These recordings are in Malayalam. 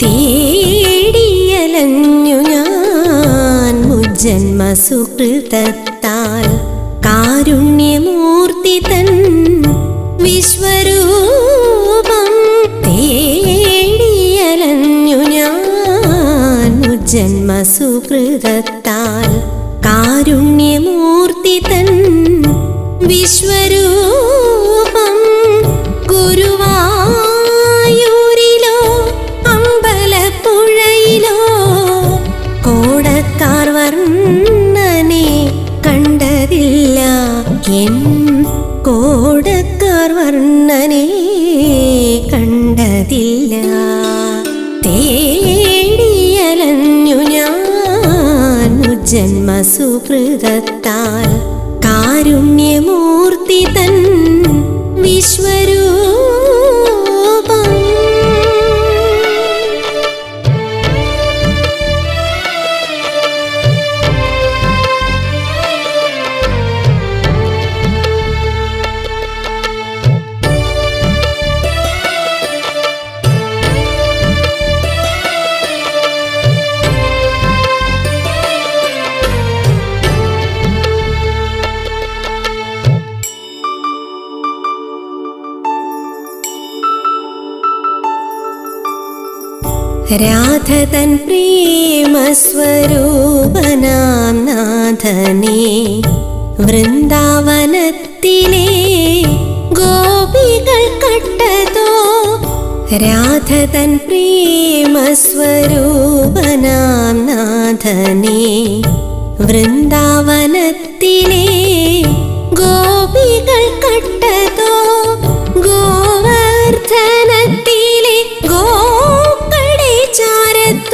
തേടിയലഞ്ഞു ഞാൻ മുജ്ജന്മ സുഹൃതത്താൽ കാരുണ്യമൂർത്തി തൻ വിശ്വരൂപം തേടിയലഞ്ഞു ഞാൻ മുജ്ജന്മ സുഹൃതത്താൽ കാരുണ്യമൂർത്തി തൻ വിശ്വരൂപം കോടക്കാർ വർണനെ കണ്ടതില്ല. തേടിയലഞ്ഞു ഞാൻ ജന്മ സുഹൃതത്താൽ കാരുണ്യമൂർത്തി തൻ വിശ്വരൂപം രാധതൻ പ്രേമസ്വരൂപനാം നാഥനെ. വൃന്ദാവനത്തിലെ ഗോപികൾ കട്ടതോ രാധതൻ പ്രേമസ്വരൂപനാം നാഥനെ. വൃന്ദാവനത്തിലെ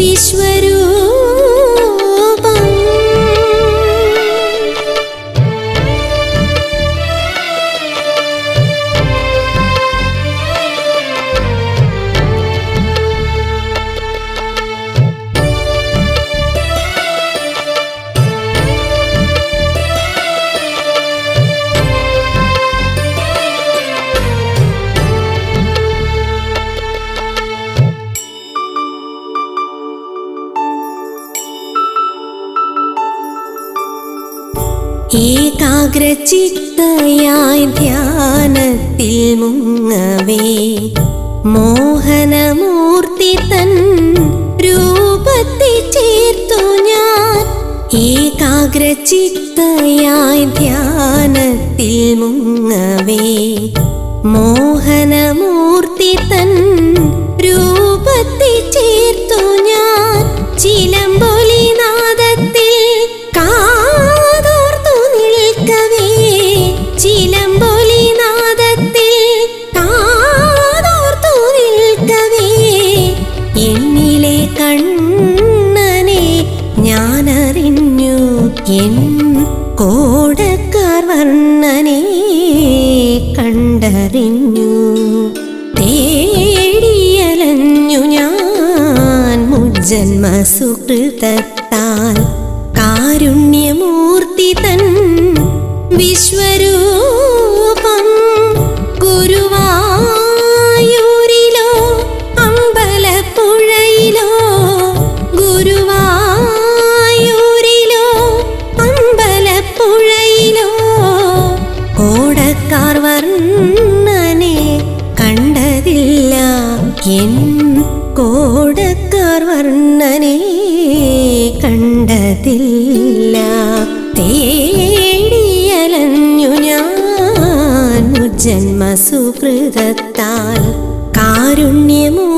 വിശ്വരൂപം ഏകാഗ്രചിത്തയായി ധ്യാനത്തിൽ മുങ്ങവേ. മോഹനമൂർത്തി തൻ രൂപത്തിൽ ചേർത്തു ഞാൻ. ഏകാഗ്രചിത്തയായി ധ്യാനത്തിൽ മുങ്ങവേ സുഹൃതത്താൽ കാരുണ്യമൂർത്തി തൻ വിശ്വരൂപം ഗുരുവായൂരിലോ അമ്പലപ്പുഴയിലോ ഗുരുവായൂരിലോ അമ്പലപ്പുഴയിലോ. ഓടക്കാർ വർണനെ കണ്ടതില്ല എൻ കോടക്കാർ വർണനെ കണ്ടതില്ല. തേടിയലഞ്ഞു ഞാൻ ജന്മസുഹൃതത്താൽ. കാരുണ്യമോ